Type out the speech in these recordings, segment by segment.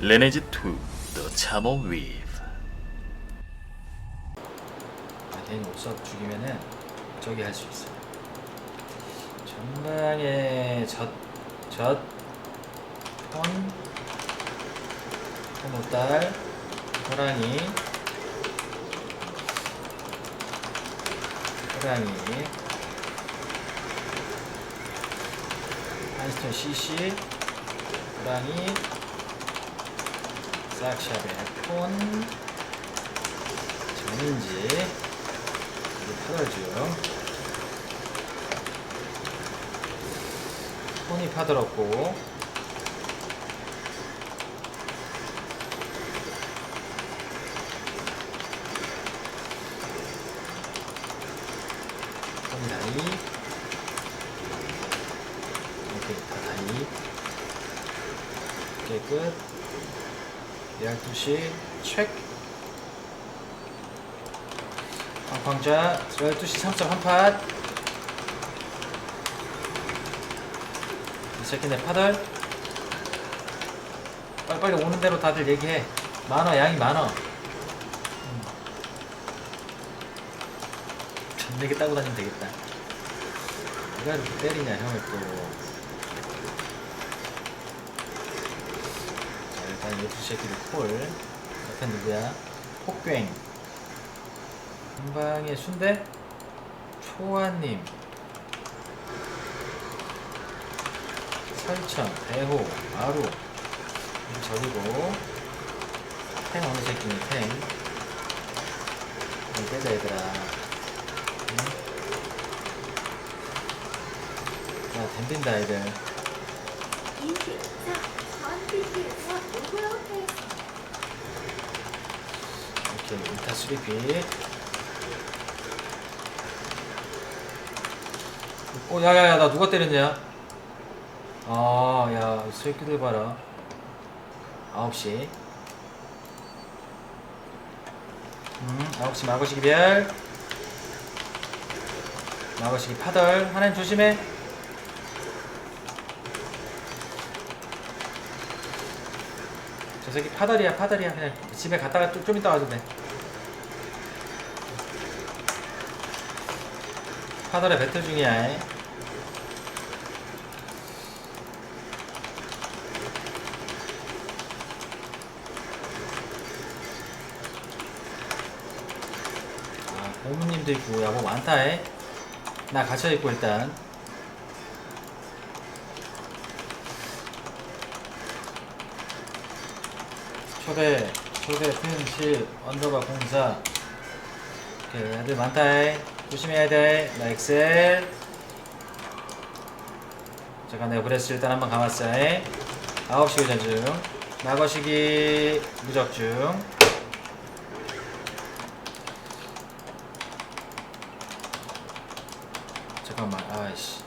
Lineage 2 The Chamel Weave 아, 괜히 옥석 죽이면은 저기 할 수 있어. 전방에 젖, 젖, 폰, 폰오딸, 호랑이, 호랑이, 한스톤 CC, 호랑이, 싹샵의 폰, 전인지, 이게 파덜죠. 폰이 파들었고. 폰이 다이 이렇게 다 다이 깨끗 12시 책 광광자 12시 3.1팟 이 새끼네 파들 빨리빨리 오는 대로 다들 얘기해. 많아 양이 많아. 음. 전내게 따고 다니면 되겠다. 누가 이렇게 때리냐 형을 또 자, 일단 예두 새끼들 콜. 옆에 누구야? 폭괭 한방에 순대? 초아님. 설천, 대호, 마루. 저기고. 탱 어느 새끼니 탱? 좀 빼자 얘들아. 응? 야 댐빈다 애들 이렇게 인타 수리비 어 야야야 나 누가 때렸냐? 아야 새끼들 봐라. 9시. 음 9시 마고시기 별. 마고시기 파덜 하나님 조심해. 저 새끼 파덜이야 파덜이야 그냥 집에 갔다가 좀, 좀 이따 와도 돼 파덜의 배틀 중이야 이. 아 고모님도 있고 야뭐 많다 해. 나 갇혀있고 일단 초대 초대 펜실 언더바 공사. 오케이 애들 많다 해. 조심해야 돼나 엑셀. 잠깐 내가 브레스 일단 한번 감았어 해. 9시 교전 중. 나거시기 무적 중. 잠깐만. 아이씨.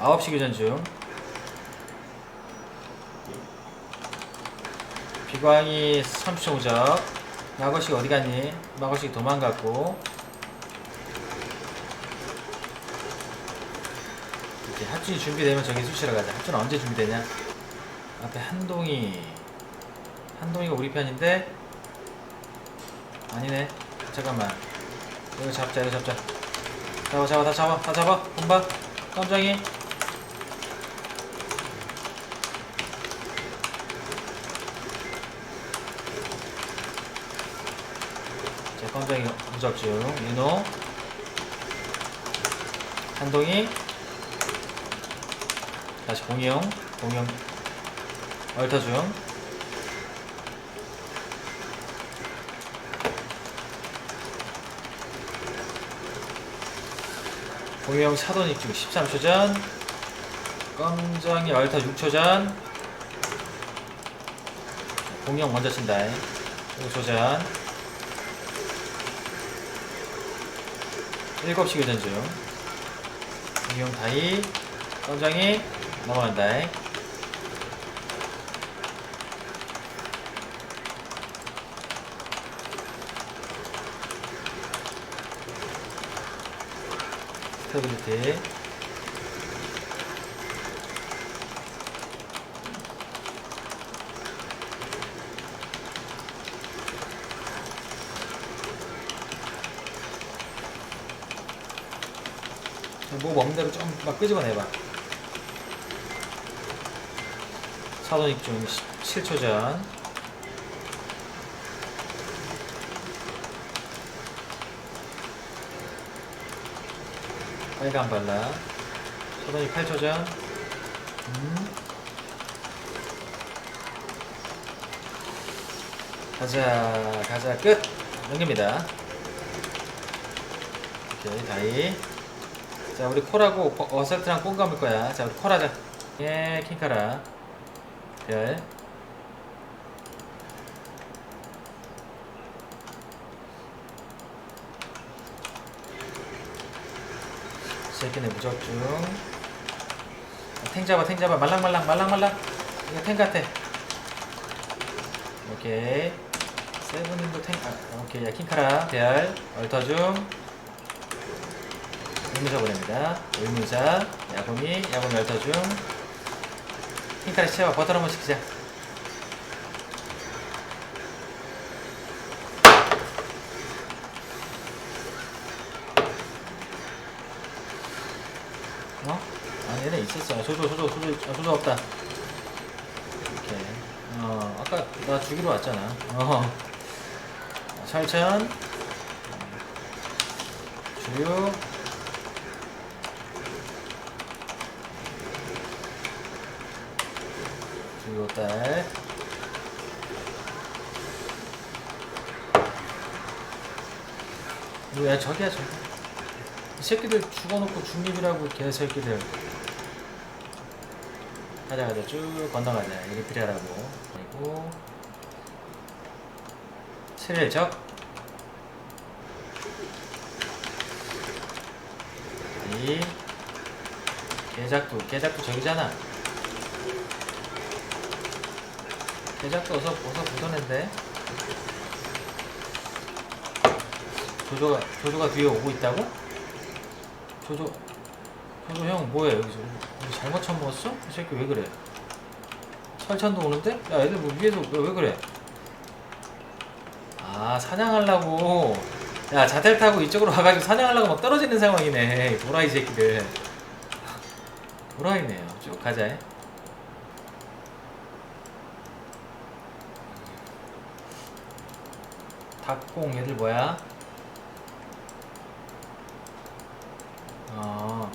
9시 교전 중 비광이 30초 무적 마거식 어디 갔니? 마거식 도망갔고. 이제 합준이 준비되면 저기 수시러 가자. 합준 언제 준비되냐? 앞에 한동이. 한동이가 우리 편인데? 아니네. 잠깐만. 이거 잡자 이거 잡자. 잡아 잡아 다 잡아 다 잡아. 본봐 깜짝이 자 깜짝이 무적중 윤호. 한동이 다시 공영. 공영. 얼터중. 공영 사돈 입중 13초 전. 깜장이 얼터 6초 전. 공영 먼저 친다. 5초 전 7시 교전 중. 공영 다이 깜장이 넘어간다. 스테빌리티 뭐 먹는 대로 좀 막 끄집어내봐. 사도닉 중 7초 전. 빨간 발라. 사도닉 8초 전. 음. 가자, 가자, 끝! 넘깁니다. 오케이, 다이. 자, 우리 어- 어설트랑 꽁 감을 거야. 자, 우리 콜하자. 예, 킹카라. 별. 새끼네 무적중. 아, 탱 잡아, 탱 잡아. 말랑말랑, 말랑말랑. 이거 탱 같아. 오케이. 세븐님도 탱, 아, 오케이. 야, 킹카라. 별. 얼터 중. 의무사 보냅니다. 의무사, 야구미, 야구미 열터중. 핑카리 채워 버터 한번 시키자. 어? 아 얘네 있었어. 아, 소조 소조 소조 아, 소조 없다. 오케이. 어 아까 나 주기로 왔잖아. 어. 철천. 주유. 요 딸. 뭐야 저기야 저기. 이 새끼들 죽어놓고 중립이라고 개새끼들. 가자 가자 쭉 건너가자 이리트리 하라고. 그리고 스릴적. 이 개작도 개작도 저기잖아. 제작도 어서 어서 보던는데 조조가 조조가 뒤에 오고 있다고? 조조 조조 형 뭐야 여기서 우리 잘못 처먹었어? 이 새끼 왜 그래? 설찬도 오는데? 야 애들 뭐 위에서 왜, 왜 그래? 아 사냥하려고 야 자텔 타고 이쪽으로 와가지고 사냥하려고 막 떨어지는 상황이네 도라이 새끼들 도라이네요 쭉 가자 닭공 얘들 뭐야? 어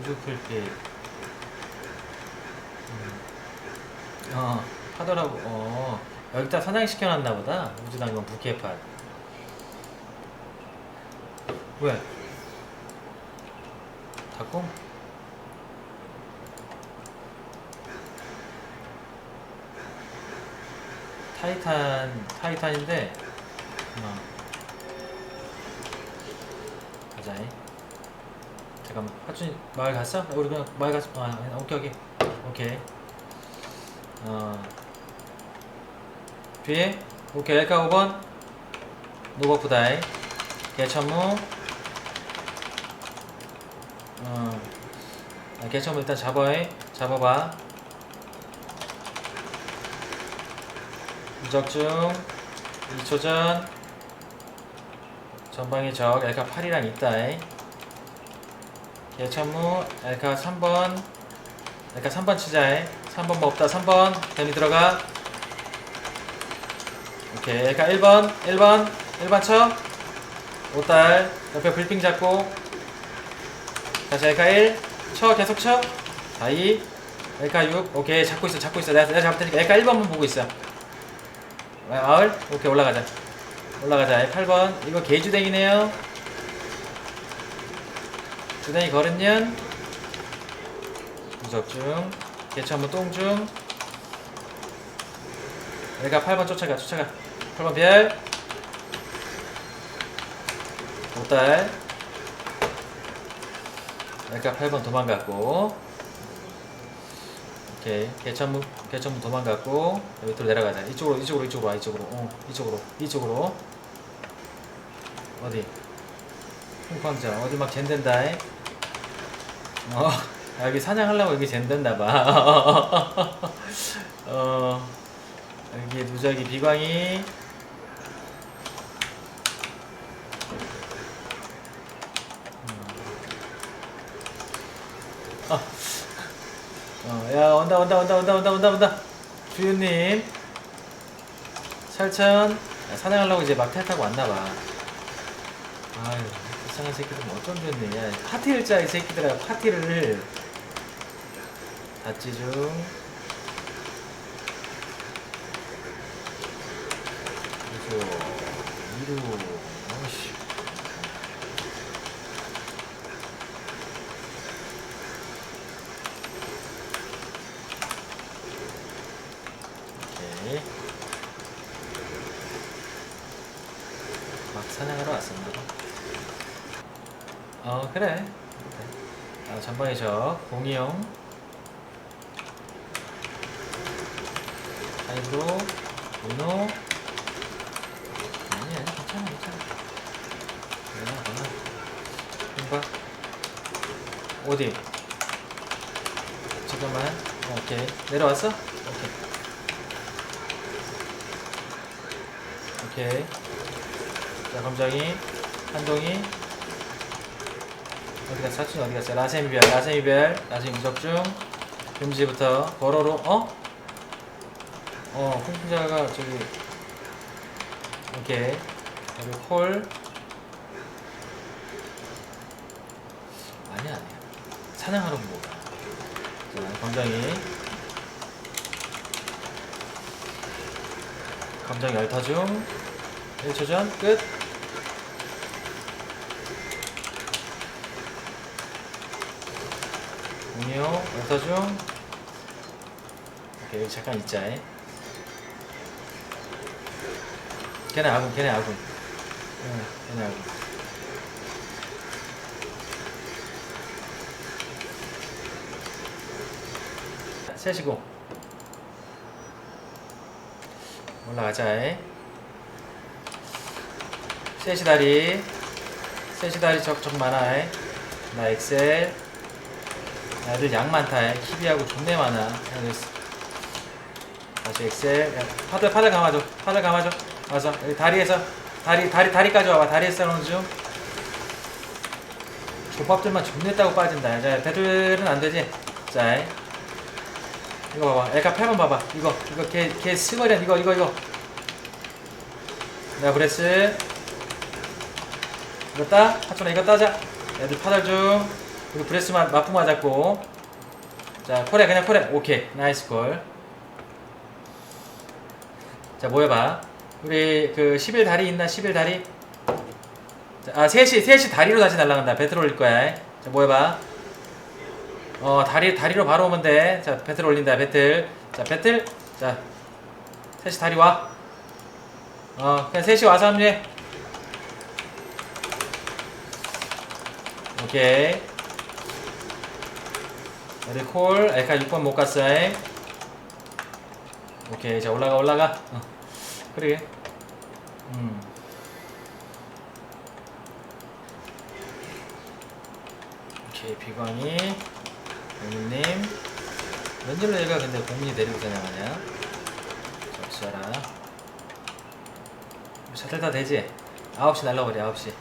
우주 풀빛 음. 어 하더라고 어 여기다 사냥시켜놨나 보다 우주당근 부캐팟 왜? 닭공? 타이탄 타이탄인데 어. 가자이 잠깐만. 하춘이 마을 갔어? 아, 우리 그냥 마을 갔어 아 오케이 오케이. 오케이. 어. 뒤에? 오케이. 엘카 5번. 노버프다이. 개천무. 어. 아, 개천무 일단 잡아해. 잡아봐 무적중. 2초 전. 전방에 적 엘카 8이랑 있다이 예천무 엘카 3번. 엘카 3번 치자이 3번 뭐 없다. 3번. 데미 들어가. 오케이. 엘카 1번. 1번. 1번 쳐. 5딸 옆에 불핑 잡고. 다시 엘카 1쳐. 계속 쳐. 다이. 엘카 6 오케이. 잡고 있어. 잡고 있어. 내가, 내가 잡을 테니까 엘카 1번만 보고 있어 마을 오케이 올라가자. 올라가자. 8번. 이거 개주댕이네요. 주댕이 거른년 무적중 개천무 똥중. 내가 8번 쫓아가 쫓아가. 8번 별. 5딸 내가 8번 도망갔고. 오케이 개천무 개천무 도망갔고 밑으로 내려가자. 이쪽으로 이쪽으로 이쪽으로 와 이쪽으로. 어 이쪽으로 이쪽으로. 어디? 홍광장. 어디 막 젠된다 어 아, 여기 사냥하려고 여기 젠된다봐. 어 여기 무작위 비광이 어, 야, 온다, 온다, 온다, 온다, 온다, 온다, 온다. 주윤님. 설천. 야, 사냥하려고 이제 막 탈 타고 왔나봐. 아유, 이상한 새끼들 뭐 어쩜 좋네. 야, 파티를 짜, 이 새끼들아. 파티를. 다찌 중. 그래서, 이루. 어이씨. 오케이. 막 사냥하러 봐. 어, 그래. 아, 전방에서 공이용. 아이브로, 문호. 아니야, 괜찮아, 괜찮아. 괜찮아, 괜찮아. 이봐. 어디? 잠깐만. 어, 오케이. 내려왔어? 오케이. 오케이. 자, 검정이, 한동이. 어디 갔어? 사춘이 어디 갔어? 라셈 이별, 라셈 이별, 라셈 무적 중. 금지부터, 버러로, 어? 어, 풍자가 저기. 오케이. 그리고 콜. 아니야, 아니야. 사냥하러 온 거가. 자, 검정이. 검정 열타 중 1초 전 끝. 운요 열타 중. 오케이 여기 잠깐 있자. 이. 걔네 아군 걔네 아군. 응, 걔네 아군. 세시고 올라가자. 이. 셋이 다리 셋이 다리 적적 많아 이. 나 엑셀 애들 양 많다. 이. 키비하고 존내 많아. 다시 엑셀. 야, 파들 파들 감아줘. 파들 감아줘. 와서 다리에서 다리 다리 다리까지 와봐. 다리에서 싸우는 중. 조밥들만 존냈다고 빠진다. 자 배들은 안 되지? 자 이. 이거 봐봐. 엘카 8번 봐봐. 이거 이거 걔, 걔 스거리야 이거 이거 이거. 자 브레스. 이거 따. 하천아 이거 따자. 애들 파달 중 그리고 브레스만 마프 맞았고 자 코레 그냥 코레 오케이 나이스 콜자 모여봐 우리 그11 다리 있나 11 다리 자, 아 셋이 셋이 다리로 다시 날아간다 배틀 올릴 거야 자 모여봐 어 다리 다리로 바로 오면 돼. 자 배틀 올린다 배틀. 자 배틀. 자 셋이 다리 와. 어 그냥 셋이 와서 합류해. 오케이. 우리 콜 엘카 6번 못 갔어. 잉? 오케이 자 올라가 올라가. 어. 그러게. 음. 오케이 비광이. 공민님 웬일로 얘가 근데 공민이 데리고 사냥하냐 적셔라 셔틀 다 되지? 9시 날라버려 9시